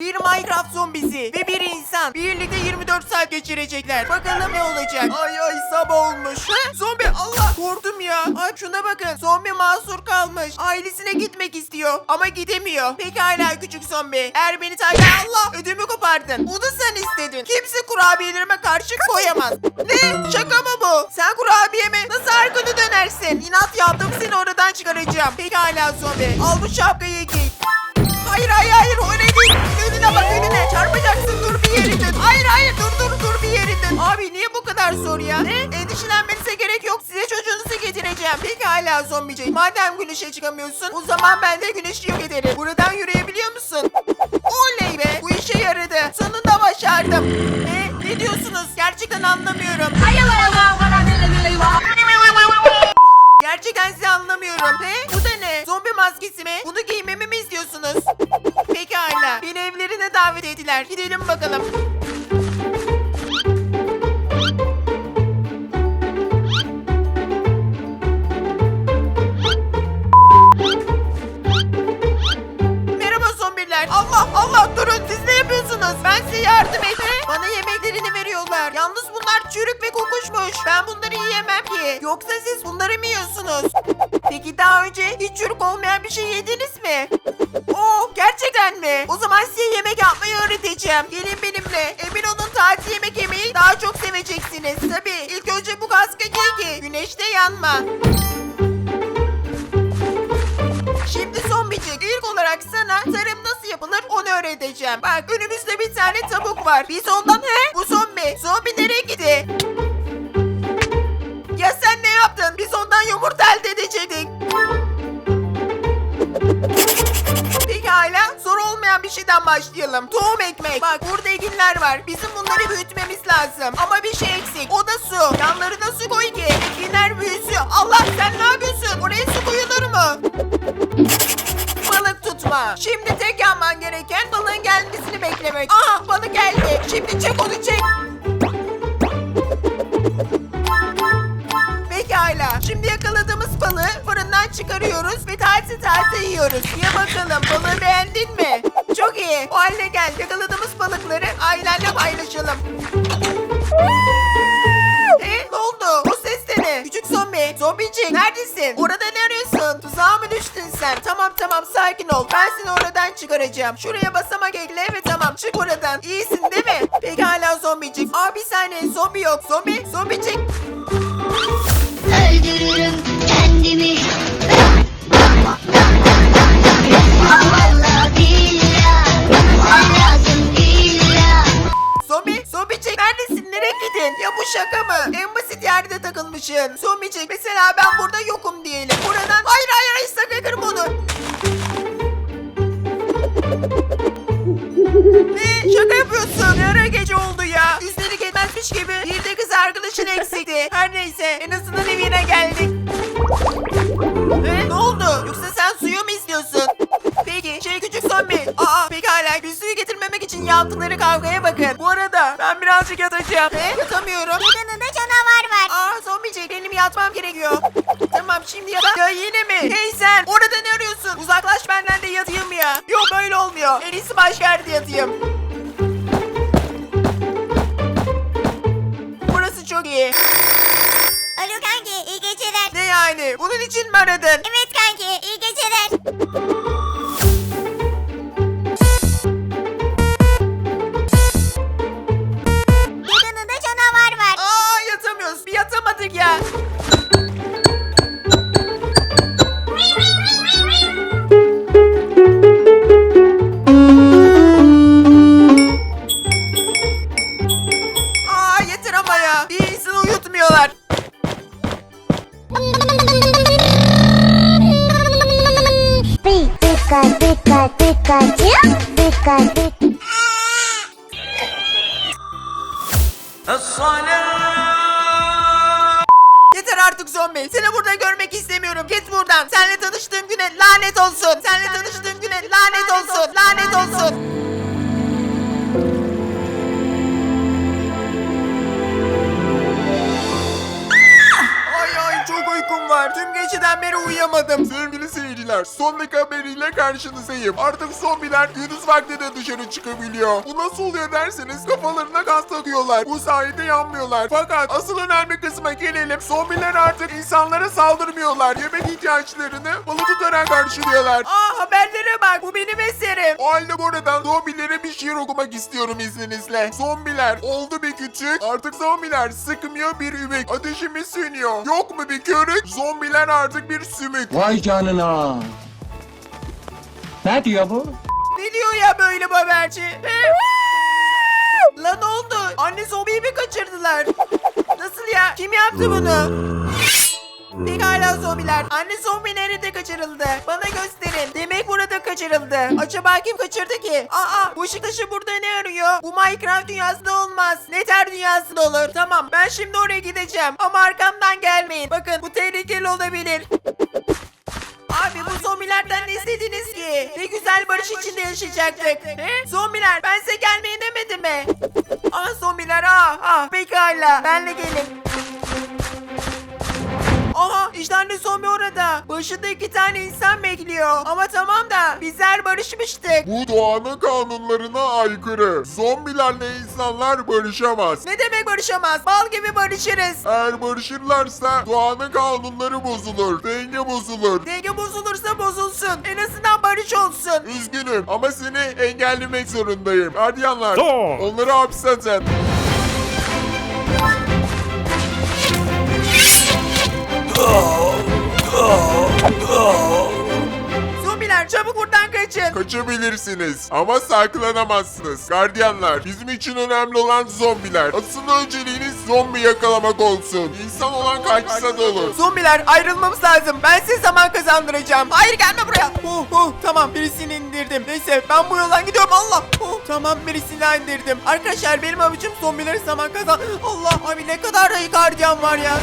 Bir Minecraft zombisi ve bir insan birlikte 24 saat geçirecekler. Bakalım ne olacak? Ay ay sabah olmuş. Ha? Zombi Allah korktum ya. Ay şuna bakın. Zombi mahsur kalmış. Ailesine gitmek istiyor ama gidemiyor. Pekala küçük zombi. Eğer beni takip Allah ödümü kopardın. Bunu sen istedin. Kimse kurabiyelerime karşı koyamaz. Ne? Şaka mı bu? Sen kurabiyeme nasıl arkanı dönersin? İnat yaptım seni oradan çıkaracağım. Pekala zombi. Al bu şapkayı giy. Hayır hayır hayır öyle değil. Önüne bak önüne. Çarpacaksın dur bir yerinden. Hayır hayır dur dur dur bir yerinden. Abi niye bu kadar zor ya? Ne? Endişelenmenize gerek yok. Size çocuğunuzu getireceğim. Peki hala zombici. Madem güneşe çıkamıyorsun o zaman ben de güneşi yok ederim. Buradan yürüyebiliyor musun? Oley be. Bu işe yaradı. Sonunda başardım. Ne? Ne diyorsunuz? Gerçekten anlamıyorum. Gerçekten sizi anlamıyorum. Ne? Evlerine davet ettiler. Gidelim bakalım. Merhaba zombiler. Allah Allah durun siz ne yapıyorsunuz? Ben size yardım edeyim. Bana yemeklerini veriyorlar. Yalnız bunlar çürük ve kokuşmuş. Ben bunları yiyemem ki. Yoksa siz bunları mı yiyorsunuz? Peki daha önce hiç çürük olmayan bir şey yediniz mi? Oo gerçekten mi? O zaman size yemek yapmayı öğreteceğim. Gelin benimle. Emin olun tatil yemek yemeyi daha çok seveceksiniz. Tabii ilk önce bu kaskı giy ki güneşte yanma. Şimdi zombicik ilk olarak sana tarım nasıl yapılır onu öğreteceğim. Bak önümüzde bir tane tavuk var. Biz ondan he? Bu zombi. Zombi nereye gitti? Ya sen ne yaptın? Biz ondan yumurta elde edecektik. Pekala zor olmayan bir şeyden başlayalım. Tohum ekmek. Bak burada ekinler var. Bizim bunları büyütmemiz lazım. Ama bir şey eksik. O da su. Yanlarına su koy ki ekinler büyüsün. Allah sen ne yapıyorsun? Oraya su koyulur mu? Tutma. Şimdi tek yapman gereken balığın gelmesini beklemek. Aha balık geldi. Şimdi çek onu çek. Pekala. Şimdi yakaladığımız balığı fırından çıkarıyoruz ve taze taze yiyoruz. Ye bakalım balığı beğendin mi? Çok iyi. O halde gel yakaladığımız balıkları ailenle paylaşalım. E, ne oldu? O ses de? Küçük zombi. Zombicik neredesin? Orada ne arıyorsun? Tuzağa mı düştün sen? Tamam tamam sakin ol. Ben seni oradan çıkaracağım. Şuraya basamak ekle ve tamam çık oradan. İyisin değil mi? Pekala zombicik. Aa bir saniye zombi yok. Zombi, zombicik. Öldürürüm kendimi Vallahi billahi Lazım illa Zombi, zombicik neredesin? Nereye gidin? Ya bu şaka mı? Basit yerde takılmışsın. Zombicik mesela ben burada yokum diyelim. Buradan hayır hayır hayır sakın kırma onu. Ne? Şaka yapıyorsun. Ne ara gece oldu ya? Üstelik etmezmiş gibi. Bir de kız arkadaşın eksikti. Her neyse en azından evine geldik. Ne? Ne oldu? Yoksa sen suyu mu istiyorsun? Peki şey küçük zombi. Aa pekala suyu getirmemek için yaptıkları kavgaya bakın. Bu arada ben birazcık yatacağım. Ne? Yatamıyorum. Yanında canavar var Yatmam gerekiyor. Tamam şimdi yat. Ya yine mi? Hey sen orada ne arıyorsun? Uzaklaş benden de yatayım ya. Yok öyle olmuyor. En iyisi başka yerde yatayım. Burası çok iyi. Alo kanki iyi geceler Ne yani? Bunun için mi aradın? Evet kanki iyi geceler Yeter artık zombi. Seni burada görmek istemiyorum. Git buradan. Seninle tanıştığım güne lanet olsun. Seninle tanıştığım güne lanet olsun. Lanet olsun. Ay ay uyuyamadım. Sevgili seyirciler, son dakika haberiyle karşınızdayım. Artık zombiler gündüz vakti de dışarı çıkabiliyor. Bu nasıl oluyor derseniz kafalarına gaz takıyorlar. Bu sayede yanmıyorlar. Fakat asıl önemli kısma gelelim. Zombiler artık insanlara saldırmıyorlar. Yemek ihtiyaçlarını balı tutarak karşılıyorlar. Aa haberlere bak bu benim eserim. O halde buradan zombilere bir şiir okumak istiyorum izninizle. Zombiler oldu bir küçük, artık zombiler sıkmıyor bir ümük. Ateşimiz sönüyor. Yok mu bir körük? Zombiler artık bir sümük. Vay canına. Ne diyor bu? Ne diyor ya böyle haberci? Lan ne oldu? Anne zombiyi mi kaçırdılar? Nasıl ya? Kim yaptı bunu? Pekala zombiler. Anne zombi nerede kaçırıldı? Bana gösterin. Demek burada kaçırıldı. Acaba kim kaçırdı ki? Aa bu ışık taşı burada ne arıyor? Bu Minecraft dünyasında olmaz. Nether dünyasında olur. Tamam ben şimdi oraya gideceğim. Ama arkamdan gelmeyin. Bakın bu tehlikeli olabilir. Abi bu zombilerden ne istediniz ki? Ne güzel barış içinde yaşayacaktık. He? Zombiler ben size gelmeyin demedim mi? Ah zombiler ah ah pekala benle gelin. Aha işte anne zombi orada. Başında iki tane insan bekliyor. Ama tamam da bizler barışmıştık. Bu doğanın kanunlarına aykırı. Zombilerle insanlar barışamaz. Ne demek barışamaz? Bal gibi barışırız. Eğer barışırlarsa doğanın kanunları bozulur. Denge bozulur. Denge bozulursa bozulsun. En azından barış olsun. Üzgünüm ama seni engellemek zorundayım. Gardiyanlar onları hapse atın. Zombiler çabuk buradan kaçın. Kaçabilirsiniz ama saklanamazsınız. Gardiyanlar bizim için önemli olan zombiler. Asıl önceliğiniz zombi yakalamak olsun. İnsan olan kaçsa da olur. Zombiler ayrılmamız lazım. Ben size zaman kazandıracağım. Hayır gelme buraya. Oh, oh, tamam birisini indirdim. Neyse ben bu yoldan gidiyorum. Allah. Oh, tamam birisini daha indirdim. Arkadaşlar benim amacım zombilere zaman kazan. Allah abi ne kadar da iyi gardiyan var ya.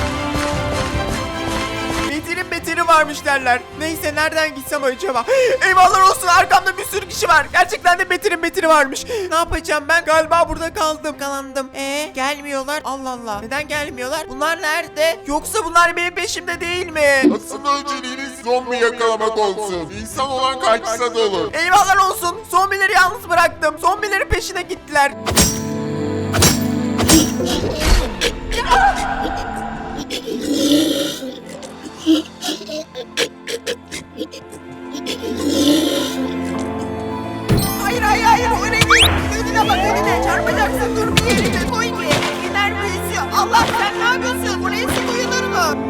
Beterin beteri varmış derler. Neyse nereden gitsem acaba? Eyvallah olsun arkamda bir sürü kişi var. Gerçekten de beterin beteri varmış. Ne yapacağım ben? Galiba burada kaldım. Kalandım. Ee gelmiyorlar. Allah Allah. Neden gelmiyorlar? Bunlar nerede? Yoksa bunlar benim peşimde değil mi? Asıl önceliğiniz zombi yakalamak olsun. İnsan olan kaçsa da olur. Eyvallah olsun. Zombileri yalnız bıraktım. Zombilerin peşine gittiler. çarpacaksın dur bir yerine koy ki. Gider büyüsü. Allah sen ne yapıyorsun? Buraya su koyulur mu?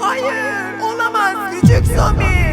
Hayır olamaz küçük zombi.